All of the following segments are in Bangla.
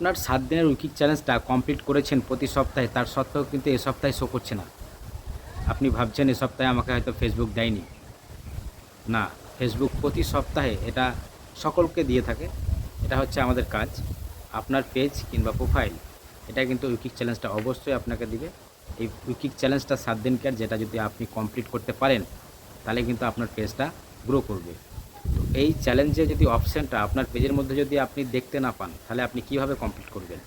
আপনার সাত দিনের উইকিক চ্যালেঞ্জটা কমপ্লিট করেছেন প্রতি সপ্তাহে, তার সত্ত্বেও কিন্তু এ সপ্তাহে শো করছে না। আপনি ভাবছেন এ সপ্তাহে আমাকে হয়তো ফেসবুক দেয়নি। না ফেসবুক প্রতি সপ্তাহে এটা সকলকে দিয়ে থাকে। এটা হচ্ছে আমাদের কাজ। আপনার পেজ কিংবা প্রোফাইল এটা কিন্তু উইকিক চ্যালেঞ্জটা অবশ্যই আপনাকে দিবে। এই উইকিক চ্যালেঞ্জটা সাত দিনকার, যেটা যদি আপনি কমপ্লিট করতে পারেন, তাহলে কিন্তু আপনার পেজটা গ্রো করবে। তো এই চ্যালেঞ্জে যদি অপশানটা আপনার পেজের মধ্যে যদি আপনি দেখতে না পান, তাহলে আপনি কীভাবে কমপ্লিট করবেন?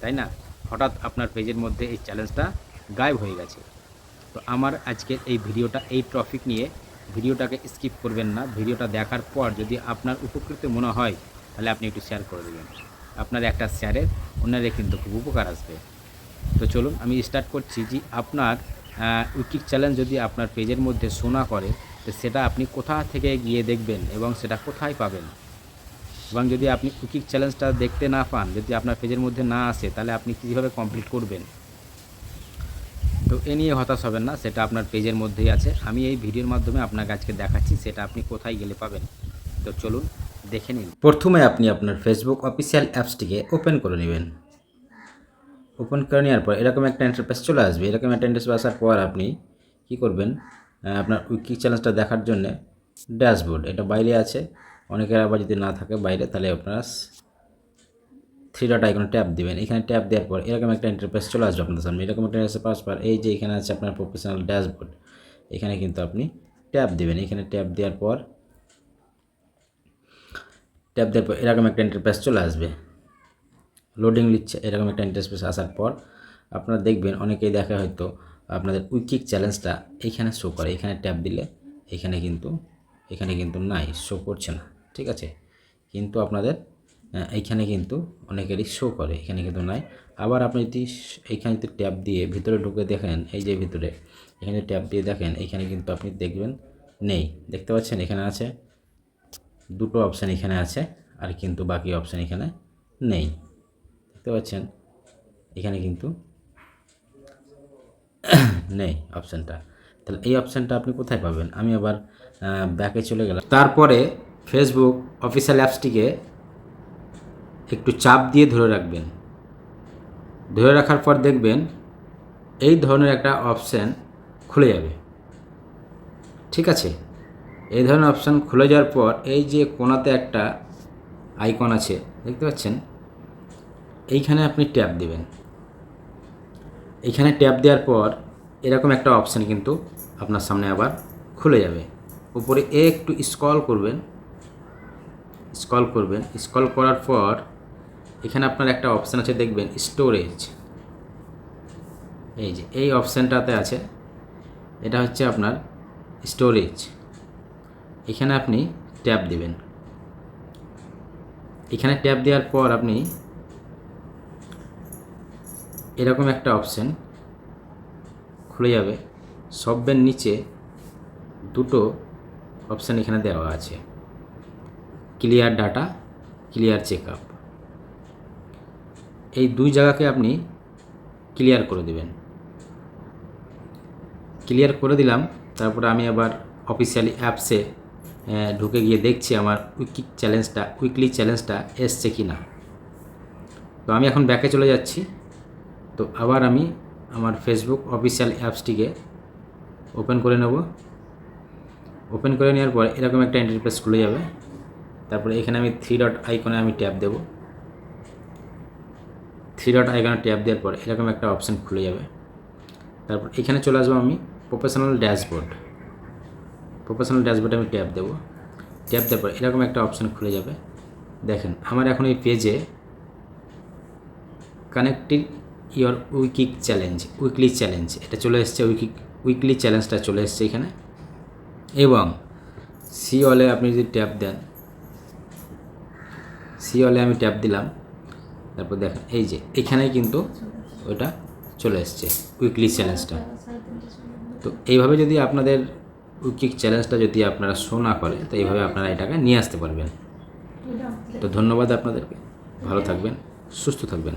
তাই না? হঠাৎ আপনার পেজের মধ্যে এই চ্যালেঞ্জটা গায়েব হয়ে গেছে। তো আমার আজকের এই ভিডিওটা, এই টপিক নিয়ে ভিডিওটাকে স্কিপ করবেন না। ভিডিওটা দেখার পর যদি আপনার উপকৃত মনে হয়, তাহলে আপনি একটু শেয়ার করে দেবেন। আপনার একটা শেয়ারের অন্যের কিন্তু খুব উপকার আসবে। তো চলুন, আমি স্টার্ট করছি যে আপনার উইকিক চ্যালেঞ্জ যদি আপনার পেজের মধ্যে শোনা করে তো সেটা আপনি কোথা থেকে গিয়ে দেখবেন এবং সেটা কোথায় পাবেন। এবং যদি আপনি কুকিং চ্যালেঞ্জটা দেখতে না পান, যদি আপনার পেজের মধ্যে না আসে, তাহলে আপনি কীভাবে কমপ্লিট করবেন? তো এ নিয়ে হতাশ হবেন না, সেটা আপনার পেজের মধ্যেই আছে। আমি এই ভিডিওর মাধ্যমে আপনাকে আজকে দেখাচ্ছি সেটা আপনি কোথায় গেলে পাবেন। তো চলুন দেখে নিন। প্রথমে আপনি আপনার ফেসবুক অফিসিয়াল অ্যাপসটিকে ওপেন করে নেবেন। ওপেন করে নেওয়ার পর এরকম একটা ইন্টারফেস চলে আসবে। এরকম একটা ইন্টারফেস আসার পর আপনি কি করবেন? আপনার উইকি চ্যালেঞ্জটা দেখার জন্য ড্যাশবোর্ড এটা বাইরে আছে। অনেকের আবার যদি না থাকে বাইরে, তাহলে আপনারা থ্রি ডট আইকনে ট্যাপ দেবেন। এখানে ট্যাপ দেওয়ার পর এরকম একটা ইন্টারফেস চলে আসবে আপনাদের সামনে। এরকম একটা ইন্টারফেস পাওয়ার পর এই যে এখানে আছে আপনার প্রফেশনাল ড্যাশবোর্ড এখানে কিন্তু আপনি ট্যাপ দেবেন। এখানে ট্যাপ দেওয়ার পর ট্যাপ দেওয়ার পর এরকম একটা ইন্টারফেস চলে আসবে। লোডিং নিচ্ছে, এরকম একটা ইন্টারফেস আসার পর আপনারা দেখবেন, অনেকেই দেখে হয়তো আপনাদের উইকিক চ্যালেঞ্জটা এইখানে শো করে। এখানে ট্যাপ দিলে এখানে কিন্তু এখানে কিন্তু নাই শো করছে না, ঠিক আছে? কিন্তু আপনাদের এইখানে কিন্তু অনেকেরই শো করে, এখানে কিন্তু নাই। আবার আপনি যদি এইখানে যদি ট্যাপ দিয়ে ভিতরে ঢুকে দেখেন, এই যে ভিতরে, এখানে ট্যাপ দিয়ে দেখেন, এখানে কিন্তু আপনি দেখবেন নেই। দেখতে পাচ্ছেন? এখানে আছে, দুটো অপশান এখানে আছে, আর কিন্তু বাকি অপশান এখানে নেই। দেখতে পাচ্ছেন? এখানে কিন্তু নেই অপশানটা তাহলে এই অপশানটা আপনি কোথায় পাবেন? আমি আবার ব্যাকে চলে গেলাম। তারপরে ফেসবুক অফিসিয়াল অ্যাপসটিকে একটু চাপ দিয়ে ধরে রাখবেন। ধরে রাখার পর দেখবেন এই ধরনের একটা অপশান খুলে যাবে। ঠিক আছে? এই ধরনের অপশান খুলে যাওয়ার পর এই যে কোনাতে একটা আইকন আছে, দেখতে পাচ্ছেন? এইখানে আপনি ট্যাপ দিবেন। এইখানে ট্যাপ দেওয়ার পর এরকম একটা অপশান কিন্তু আপনার সামনে আবার খুলে যাবে। উপরে এ একটু স্কল করবেন স্কল করবেন, স্ক্রল করার পর এখানে আপনার একটা অপশান আছে দেখবেন, স্টোরেজ। এই যে, এই অপশানটাতে আছে, এটা হচ্ছে আপনার স্টোরেজ। এখানে আপনি ট্যাপ দিবেন। এখানে ট্যাপ দেওয়ার পর আপনি এরকম একটা অপশান খুলে যাবে। সবের নিচে দুটো অপশান এখানে দেওয়া আছে। ক্লিয়ার ডাটা ক্লিয়ার চেক এই দুই জায়গাকে আপনি ক্লিয়ার করে দেবেন। ক্লিয়ার করে দিলাম, তারপরে আমি আবার অফিসিয়ালি অ্যাপসে ঢুকে গিয়ে দেখছি আমার উইকি চ্যালেঞ্জটা উইকলি চ্যালেঞ্জটা এসছে কি না তো আমি এখন ব্যাকে চলে যাচ্ছি। তো আবার আমি আমার ফেসবুক অফিসিয়াল অ্যাপসটিকে ওপেন করে নেব। ওপেন করে নেওয়ার পর এরকম একটা ইন্টারফেস খুলে যাবে। তারপরে এখানে আমি থ্রি ডট আইকনে আমি ট্যাপ দেব। থ্রি ডট আইকনে ট্যাপ দেওয়ার পর এরকম একটা অপশান খুলে যাবে। তারপর এখানে চলে আসব আমি প্রফেশনাল ড্যাশবোর্ড প্রফেশনাল ড্যাশবোর্ডে আমি ট্যাপ দেবো। ট্যাপ দেওয়ার পর এরকম একটা অপশান খুলে যাবে। দেখেন, আমার এখন এই পেজে connecting your উইকিক challenge weekly challenge এটা চলে এসছে উইকিক উইকলি চ্যালেঞ্জটা চলে এসছে এখানে। এবং সি অলে আপনি যদি ট্যাপ দেন সি অলে আমি ট্যাপ দিলাম, তারপর দেখেন এই যে, এখানেই কিন্তু ওটা চলে এসছে উইকলি চ্যালেঞ্জটা তো এইভাবে যদি আপনাদের উইকিক চ্যালেঞ্জটা যদি আপনারা শো না করে, তো এইভাবে আপনারা এটাকে নিয়ে আসতে পারবেন। তো ধন্যবাদ আপনাদেরকে। ভালো থাকবেন, সুস্থ থাকবেন।